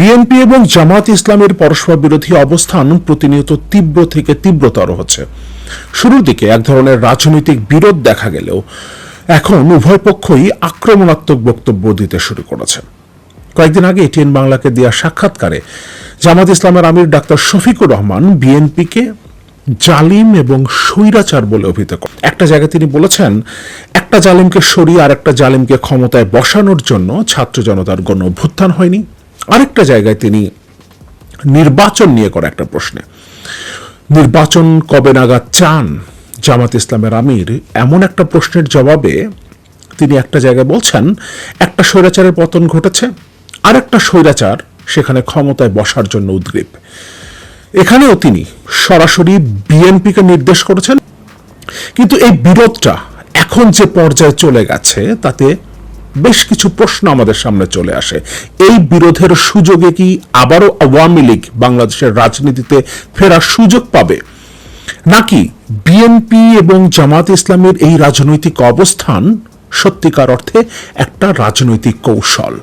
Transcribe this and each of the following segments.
BNP এবং জামাত ইসলামের পরস্পর বিরোধী অবস্থান প্রতিনিয়ত তীব্র থেকে তীব্রতর হচ্ছে। শুরুর দিকে এক ধরনের রাজনৈতিক বিরোধ দেখা গেলেও এখন উভয় পক্ষই আক্রমণাত্মক বক্তব্য দিতে শুরু করেছে। কয়েকদিন আগে এটিএন বাংলাকে দেওয়া সাক্ষাৎকারে জামাত ইসলামের আমির ডাক্তার শফিকুর রহমান বিএনপিকে জালিম এবং স্বৈরাচার বলে অভিহিত করেন। একটা জায়গায় তিনি বলেছেন, একটা জালিমকে সরিয়ে আর একটা জালিমকে ক্ষমতায় বসানোর জন্য ছাত্র জনতার গণ অভ্যুত্থান হয়নি। আরেকটা জায়গায় তিনি নির্বাচন নিয়ে করা একটা প্রশ্নে। নির্বাচন কবে নাগাদ চান জামাত ইসলামের আমির? এমন একটা প্রশ্নের জবাবে তিনি একটা জায়গায় বলছেন, একটা স্বৈরাচারের পতন ঘটেছে আর একটা স্বৈরাচার সেখানে ক্ষমতায় বসার জন্য উদ্গ্রীব। এখানেও তিনি সরাসরি বিএনপিকে নির্দেশ করেছেন, কিন্তু এই বিরোধটা এখন যে পর্যায়ে চলে গেছে, তাতে বেশ কিছু প্রশ্ন আমাদের সামনে চলে আসে। এই বিরোধের সুযোগে কি আবারও আওয়ামী লীগ বাংলাদেশের রাজনীতিতে ফেরার সুযোগ পাবে? নাকি বিএনপি এবং জামাত ইসলামের এই রাজনৈতিক অবস্থান সত্যিকার অর্থে একটা রাজনৈতিক কৌশল?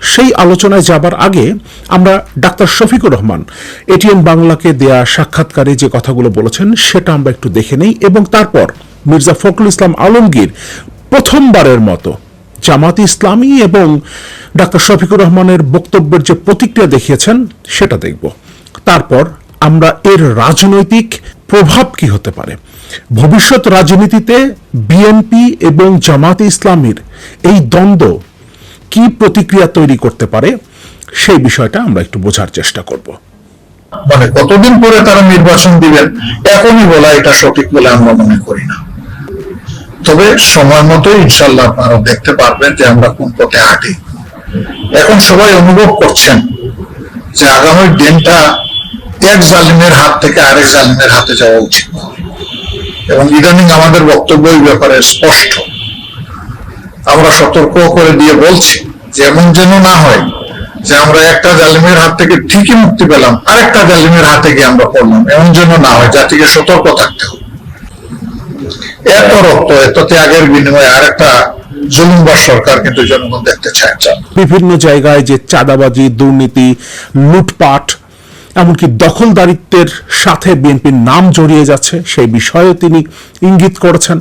সেই আলোচনায় যাবার আগে আমরা ডাক্তার শফিকুর রহমান এটিএন বাংলাকে দেয়া সাক্ষাৎকারে যে কথাগুলো বলেছেন সেটা আমরা একটু দেখে নেই এবং তারপর মির্জা ফখরুল ইসলাম আলমগীর প্রথমবারের মতো জামাত ইসলামী এবং ডাক্তার শফিকুর রহমানের বক্তব্যের যে প্রতিক্রিয়া দেখিয়েছেন, সেটা দেখব। তারপর আমরা এর রাজনৈতিক প্রভাব কি হতে পারে? ভবিষ্যৎ রাজনীতিতে বিএনপি এবং জামাত ইসলামীর এই দ্বন্দ্ব কি প্রতিক্রিয়া তৈরি করতে পারে, সেই বিষয়টা আমরা একটু বোঝার চেষ্টা করব। মানে কতদিন পরে তারা নির্বাচন দিবেন, এখনই বলা এটা সঠিক বলে আমরা মনে করি না। তবে সময় মতো ইনশাল্লাহ আপনারা দেখতে পারবেন যে আমরা কোন পথে হাঁটি এখন সবাই অনুভব করছেন যে আগামী দিনটা এক জালিমের হাত থেকে আরেক জালিমের হাতে যাওয়া উচিত। এবং ইদানিং আমাদের বক্তব্য এই ব্যাপারে স্পষ্ট। আমরা সতর্ক করে দিয়ে বলছি যে এমন যেন না হয় যে আমরা একটা জালিমের হাত থেকে ঠিকই মুক্তি পেলাম, আরেকটা জালিমের হাতে গিয়ে আমরা পড়লাম। এমন যেন না হয় জাতিকে সতর্ক থাকতে হবে। এত রক্ত এত ত্যাগের বিনিময়ে আরেকটা জুলুমবার সরকার কিন্তু জনগণ দেখতে চায় বিভিন্ন জায়গায় যে চাঁদাবাজি, দুর্নীতি, লুটপাট, এমনকি দখলদারিত্বের সাথে বিএনপির নাম জড়িয়ে যাচ্ছে, সেই বিষয়ে তিনি ইঙ্গিত করেছেন।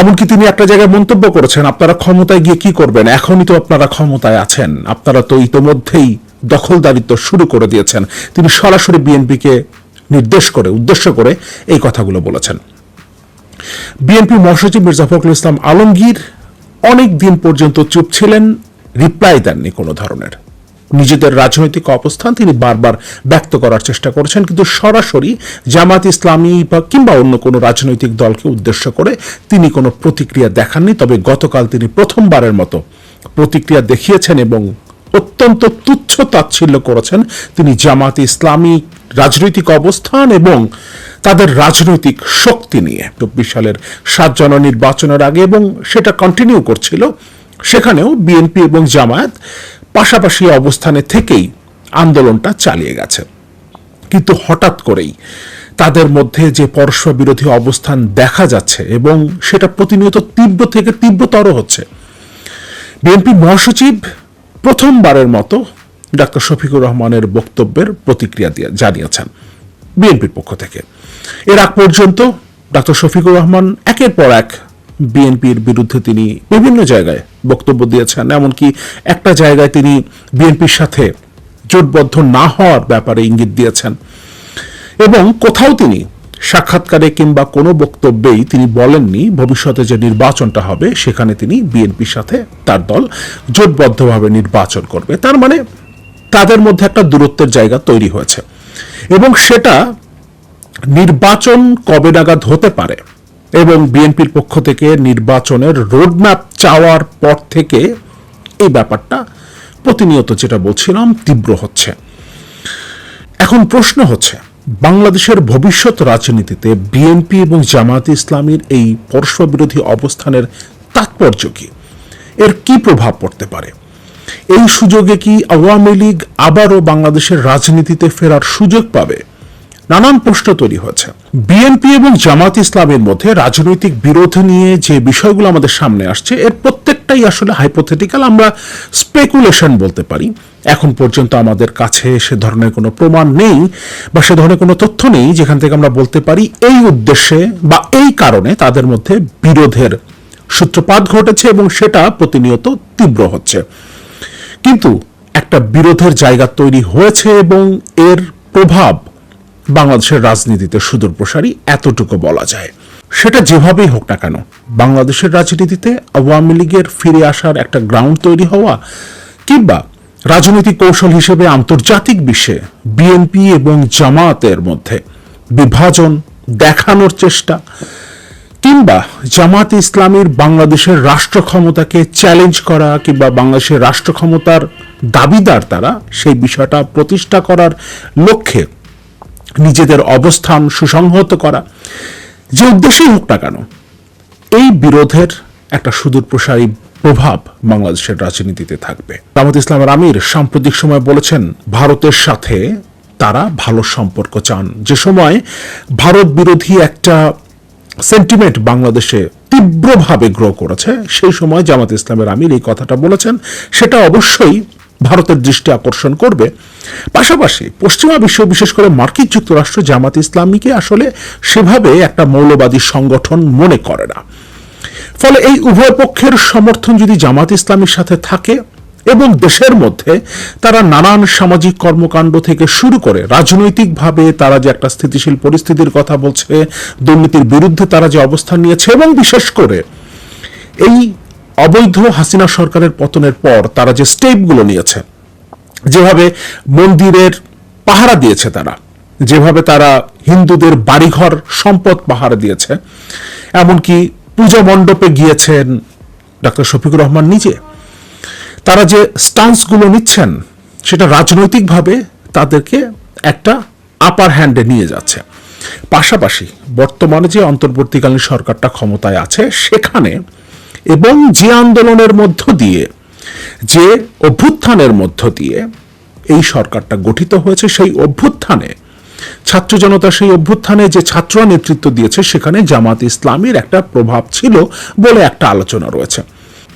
এমনকি তিনি একটা জায়গায় মন্তব্য করেছেন, আপনারা ক্ষমতায় গিয়ে কি করবেন? এখনই তো আপনারা ক্ষমতায় আছেন। আপনারা তো ইতোমধ্যেই দখলদারিত্ব শুরু করে দিয়েছেন। তিনি সরাসরি বিএনপিকে নির্দেশ করে, উদ্দেশ্য করে এই কথাগুলো বলেছেন। বিএনপি মহাসচিব মির্জা ফখরুল ইসলাম আলমগীর অনেক দিন পর্যন্ত চুপ ছিলেন রিপ্লাই দেননি কোনো ধরনের। নিজেদের রাজনৈতিক অবস্থান তিনি বারবার ব্যক্ত করার চেষ্টা করেছেন, কিন্তু সরাসরি জামাত ইসলামী বা কিংবা অন্য কোনো রাজনৈতিক দলকে উদ্দেশ্য করে তিনি কোনো প্রতিক্রিয়া দেখাননি। তবে গতকাল তিনি প্রথমবারের মতো প্রতিক্রিয়া দেখিয়েছেন এবং অত্যন্ত তুচ্ছ তাচ্ছিল্য করেছেন। তিনি জামাত ইসলামী রাজনৈতিক অবস্থান এবং তাদের রাজনৈতিক শক্তি নিয়ে। চব্বিশ সালের সাত জন নির্বাচনের আগে এবং সেটা কন্টিনিউ করছিল, সেখানেও বিএনপি এবং জামায়াত পাশাপাশি অবস্থানে থেকেই আন্দোলনটা চালিয়ে গেছে। কিন্তু হঠাৎ করেই তাদের মধ্যে যে পরস্পর বিরোধী অবস্থান দেখা যাচ্ছে এবং সেটা প্রতিনিয়ত তীব্র থেকে তীব্রতর হচ্ছে। বিএনপি মহাসচিব প্রথমবারের মতো ডাক্তার শফিকুর রহমানের বক্তব্যের প্রতিক্রিয়া দিয়ে জানিয়েছেন বিএনপির পক্ষ থেকে। এর আগ পর্যন্ত ডাক্তার শফিকুর রহমান একের পর এক বিএনপির বিরুদ্ধে তিনি বিভিন্ন জায়গায় বক্তব্য দিয়েছেন, এমনকি একটা জায়গায় তিনি বিএনপির সাথে জোটবদ্ধ না হওয়ার ব্যাপারে ইঙ্গিত দিয়েছেন। এবং কোথাও তিনি সাক্ষাৎকারে কিংবা কোনো বক্তব্যেই তিনি বলেননি ভবিষ্যতে যে নির্বাচনটা হবে, সেখানে তিনি বিএনপির সাথে তার দল জোটবদ্ধভাবে নির্বাচন করবে। তার মানে তাদের মধ্যে একটা দূরত্বের জায়গা তৈরি হয়েছে। এবং সেটা নির্বাচন কবে নাগাদ হতে পারে এবং বিএনপির পক্ষ থেকে নির্বাচনের রোডম্যাপ চাওয়ার পর থেকে এই ব্যাপারটা প্রতিনিয়ত যেটা বলছিলাম তীব্র হচ্ছে। এখন প্রশ্ন হচ্ছে, বাংলাদেশের ভবিষ্যৎ রাজনীতিতে বিএনপি এবং জামায়াত ইসলামীর এই পরস্পর বিরোধী অবস্থানের তাৎপর্য কি? এর কি প্রভাব পড়তে পারে? এই সুযোগে কি আওয়ামী লীগ আবারও বাংলাদেশের রাজনীতিতে ফেরার সুযোগ পাবে? নানান প্রশ্ন তৈরি হয়েছে। বিএনপি এবং জামাত ইসলামের মধ্যে রাজনৈতিক বিরোধ নিয়ে যে বিষয়গুলো আমাদের সামনে আসছে, এর প্রত্যেকটা সবটাই আসলে হাইপোথেটিক্যাল আমরা স্পেকুলেশন বলতে পারি। এখন পর্যন্ত আমাদের কাছে সে ধরনের কোনো প্রমাণ নেই বা সে ধরনের কোনো তথ্য নেই যেখান থেকে আমরা বলতে পারি এই উদ্দেশ্যে বা এই কারণে তাদের মধ্যে বিরোধের সূত্রপাত ঘটেছে এবং সেটা প্রতিনিয়ত তীব্র হচ্ছে। কিন্তু একটা বিরোধের জায়গা তৈরি হয়েছে এবং এর প্রভাব বাংলাদেশের রাজনীতিতে সুদূর প্রসারী এতটুকু বলা যায়। সেটা যেভাবেই হোক না কেন, বাংলাদেশের রাজনীতিতে আওয়ামী লীগের ফিরে আসার একটা গ্রাউন্ড তৈরি হওয়া কিংবা রাজনৈতিক কৌশল হিসেবে আন্তর্জাতিক বিশ্বে বিএনপি এবং জামায়াতের মধ্যে বিভাজন দেখানোর চেষ্টা কিংবা জামাত ইসলামীর বাংলাদেশের রাষ্ট্র ক্ষমতাকে চ্যালেঞ্জ করা কিংবা বাংলাদেশের রাষ্ট্র ক্ষমতার দাবিদার তারা, সেই বিষয়টা প্রতিষ্ঠা করার লক্ষ্যে নিজেদের অবস্থান সুসংহত করা। যে উদ্দেশ্যেই হোক না কেন, এই বিরোধের একটা সুদূর প্রসারী প্রভাব বাংলাদেশের রাজনীতিতে থাকবে। জামাত ইসলামের আমির সাম্প্রতিক সময় বলেছেন, ভারতের সাথে তারা ভালো সম্পর্ক চান। যে সময় ভারত বিরোধী একটা সেন্টিমেন্ট বাংলাদেশে তীব্রভাবে গ্রো করেছে। সেই সময় জামাত ইসলামের আমির এই কথাটা বলেছেন, সেটা অবশ্যই ভারতের দৃষ্টি আকর্ষণ করবে। পাশাপাশি পশ্চিমা বিশ্ব, বিশেষ করে মার্কিন যুক্তরাষ্ট্র জামাত ইসলামীকে আসলে সেভাবে একটা মৌলবাদী সংগঠন মনে করে না। ফলে এই উভয় পক্ষের সমর্থন যদি জামাত ইসলামীর সাথে থাকে এবং দেশের মধ্যে তারা নানান সামাজিক কর্মকাণ্ড থেকে শুরু করে রাজনৈতিকভাবে তারা যে একটা স্থিতিশীল পরিস্থিতির কথা বলছে, দুর্নীতির বিরুদ্ধে তারা যে অবস্থান নিয়েছে এবং বিশেষ করে এই অবৈধ হাসিনা সরকারের পতনের পর তারা যে স্টেপগুলো নিয়েছে, যেভাবে মন্দিরের পাহারা দিয়েছে তারা, যেভাবে তারা হিন্দুদের বাড়িঘর সম্পদ পাহারা দিয়েছে, এমনকি পূজা মণ্ডপে গিয়েছেন ডাক্তার শফিকুর রহমান নিজে। তারা যে স্টান্সগুলো নিচ্ছেন, সেটা রাজনৈতিকভাবে তাদেরকে একটা আপার হ্যান্ডে নিয়ে যাচ্ছে। পাশাপাশি বর্তমানে যে অন্তর্বর্তীকালীন সরকারটা ক্ষমতায় আছে, সেখানে এবং যে আন্দোলনের মধ্য দিয়ে, যে অভ্যুত্থানের মধ্য দিয়ে এই সরকারটা গঠিত হয়েছে, সেই অভ্যুত্থানে, ছাত্র জনতা সেই অভ্যুত্থানে যে ছাত্ররা নেতৃত্ব দিয়েছে, সেখানে জামাত ইসলামীর একটা প্রভাব ছিল বলে একটা আলোচনা রয়েছে।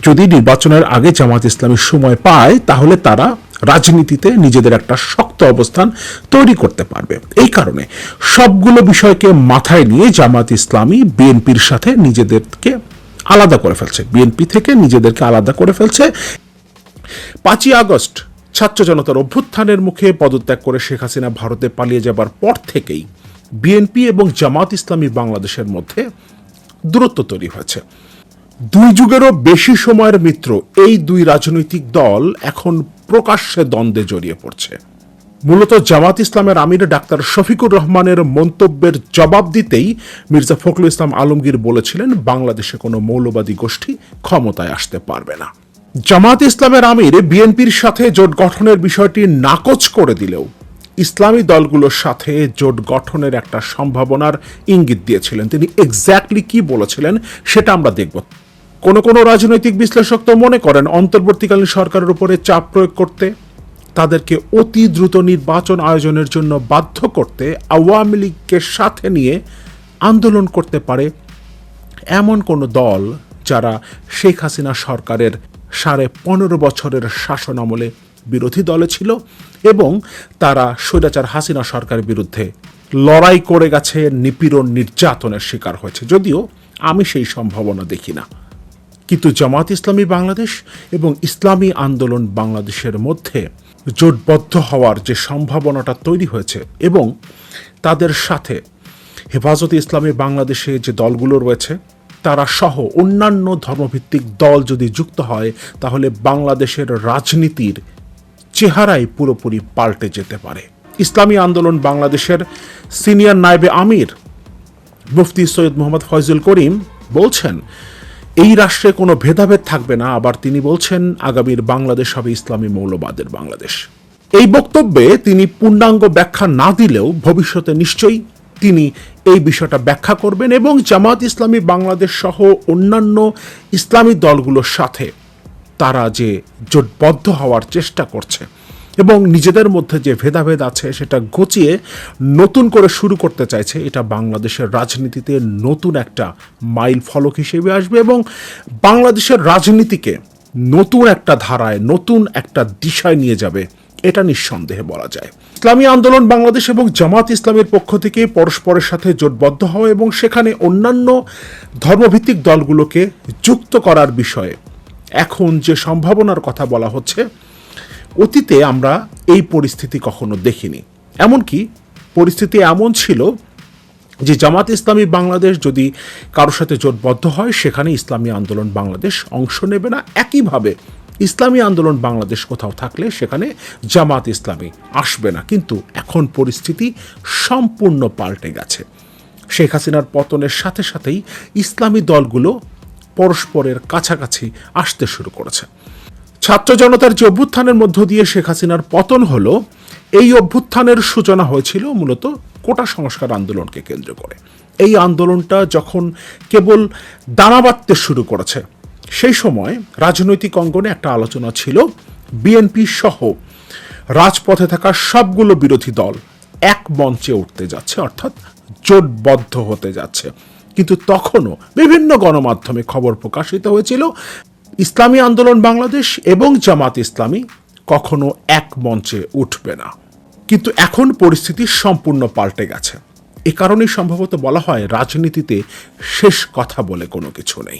যদি নির্বাচনের আগে জামাত ইসলামী সময় পায়, তাহলে তারা রাজনীতিতে নিজেদের একটা শক্ত অবস্থান তৈরি করতে পারবে। এই কারণে সবগুলো বিষয়কে মাথায় নিয়ে জামাত ইসলামী বিএনপির সাথে নিজেদেরকে আলাদা করে ফেলছে। বিএনপি থেকে নিজেদেরকে আলাদা করে ফেলছে। পাঁচই আগস্ট ছাত্র জনতার অভ্যুত্থানের মুখে পদত্যাগ করে শেখ হাসিনা ভারতে পালিয়ে যাবার পর থেকেই বিএনপি এবং জামাত ইসলামী বাংলাদেশের মধ্যে দূরত্ব তৈরি হয়েছে। দুই যুগেরও বেশি সময়ের মিত্র এই দুই রাজনৈতিক দল এখন প্রকাশ্যে দ্বন্দ্বে জড়িয়ে পড়ছে। মূলত জামাত ইসলামের আমির ডাক্তার শফিকুর রহমানের মন্তব্যের জবাব দিতেই মির্জা ফখরুল ইসলাম আলমগীর বলেছিলেন, বাংলাদেশে কোনো মৌলবাদী গোষ্ঠী ক্ষমতায় আসতে পারবে না। জামাত ইসলামের আমির বিএনপির সাথে জোট গঠনের বিষয়টি নাকচ করে দিলেও ইসলামী দলগুলোর সাথে জোট গঠনের একটা সম্ভাবনার ইঙ্গিত দিয়েছিলেন। তিনি এক্স্যাক্টলি কি বলেছিলেন সেটা আমরা দেখব। কোন কোন রাজনৈতিক বিশ্লেষক তো মনে করেন অন্তর্বর্তীকালীন সরকারের উপরে চাপ প্রয়োগ করতে, তাদেরকে অতি দ্রুত নির্বাচন আয়োজনের জন্য বাধ্য করতে, আওয়ামী লীগকে সাথে নিয়ে আন্দোলন করতে পারে এমন কোন দল যারা শেখ হাসিনা সরকারের সাড়ে পনেরো বছরের শাসন আমলে বিরোধী দলে ছিল এবং তারা স্বৈরাচার হাসিনা সরকারের বিরুদ্ধে লড়াই করে গেছে নিপীড়ন নির্যাতনের শিকার হয়েছে। যদিও আমি সেই সম্ভাবনা দেখি না। কিন্তু জামাত ইসলামী বাংলাদেশ এবং ইসলামী আন্দোলন বাংলাদেশের মধ্যে জোটবদ্ধ হওয়ার যে সম্ভাবনাটা তৈরি হয়েছে এবং তাদের সাথে হেফাজতে ইসলামী বাংলাদেশে যে দলগুলো রয়েছে, তারা সহ অন্যান্য ধর্মভিত্তিক দল যদি যুক্ত হয়, তাহলে বাংলাদেশের রাজনীতির চেহারাই পুরোপুরি পাল্টে যেতে পারে। ইসলামী আন্দোলন বাংলাদেশের সিনিয়র নায়েবে আমির মুফতি সৈয়দ মোহাম্মদ ফয়জুল করিম বলছেন এই রাষ্ট্রে কোনো ভেদাভেদ থাকবে না, আবার তিনি বলছেন, আগামীর বাংলাদেশ হবে ইসলামী মৌলবাদের বাংলাদেশ। এই বক্তব্যে তিনি পূর্ণাঙ্গ ব্যাখ্যা না দিলেও ভবিষ্যতে নিশ্চয়ই তিনি এই বিষয়টা ব্যাখ্যা করবেন এবং জামাত ইসলামী বাংলাদেশ সহ অন্যান্য ইসলামী দলগুলোর সাথে তারা যে জোটবদ্ধ হওয়ার চেষ্টা করছে। এবং নিজেদের মধ্যে যে ভেদাভেদ আছে সেটা ঘুচিয়ে নতুন করে শুরু করতে চাইছে, এটা বাংলাদেশের রাজনীতিতে নতুন একটা মাইল ফলক হিসেবে আসবে এবং বাংলাদেশের রাজনীতিকে নতুন একটা ধারায়, নতুন একটা দিশায় নিয়ে যাবে, এটা নিঃসন্দেহে বলা যায়। ইসলামী আন্দোলন বাংলাদেশ এবং জামাত ইসলামের পক্ষ থেকে পরস্পরের সাথে জোটবদ্ধ হওয়া এবং সেখানে অন্যান্য ধর্মভিত্তিক দলগুলোকে যুক্ত করার বিষয়ে এখন যে সম্ভাবনার কথা বলা হচ্ছে অতীতে আমরা এই পরিস্থিতি কখনো দেখিনি। এমনকি পরিস্থিতি এমন ছিল যে জামাত ইসলামী বাংলাদেশ যদি কারোর সাথে জোটবদ্ধ হয়, সেখানে ইসলামী আন্দোলন বাংলাদেশ অংশ নেবে না। একইভাবে ইসলামী আন্দোলন বাংলাদেশ কোথাও থাকলে সেখানে জামাত ইসলামী আসবে না। কিন্তু এখন পরিস্থিতি সম্পূর্ণ পাল্টে গেছে। শেখ হাসিনার পতনের সাথে সাথেই ইসলামী দলগুলো পরস্পরের কাছাকাছি আসতে শুরু করেছে। ছাত্র জনতার যে অভ্যুত্থানের মধ্য দিয়ে শেখ হাসিনার পতন হলো, এই অভ্যুত্থানের সূচনা হয়েছিল মূলত কোটা সংস্কার আন্দোলনকে কেন্দ্র করে। এই আন্দোলনটা যখন কেবল দানা বাঁধতে শুরু করেছে, সেই সময় রাজনৈতিক অঙ্গনে একটা আলোচনা ছিল, বিএনপি সহ রাজপথে থাকা সবগুলো বিরোধী দল এক মঞ্চে উঠতে যাচ্ছে, অর্থাৎ জোটবদ্ধ হতে যাচ্ছে। কিন্তু তখনও বিভিন্ন গণমাধ্যমে খবর প্রকাশিত হয়েছিল ইসলামী আন্দোলন বাংলাদেশ এবং জামাত ইসলামী কখনো এক মঞ্চে উঠবে না। কিন্তু এখন পরিস্থিতি সম্পূর্ণ পাল্টে গেছে। এ কারণেই সম্ভবত বলা হয় রাজনীতিতে শেষ কথা বলে কোনো কিছু নেই।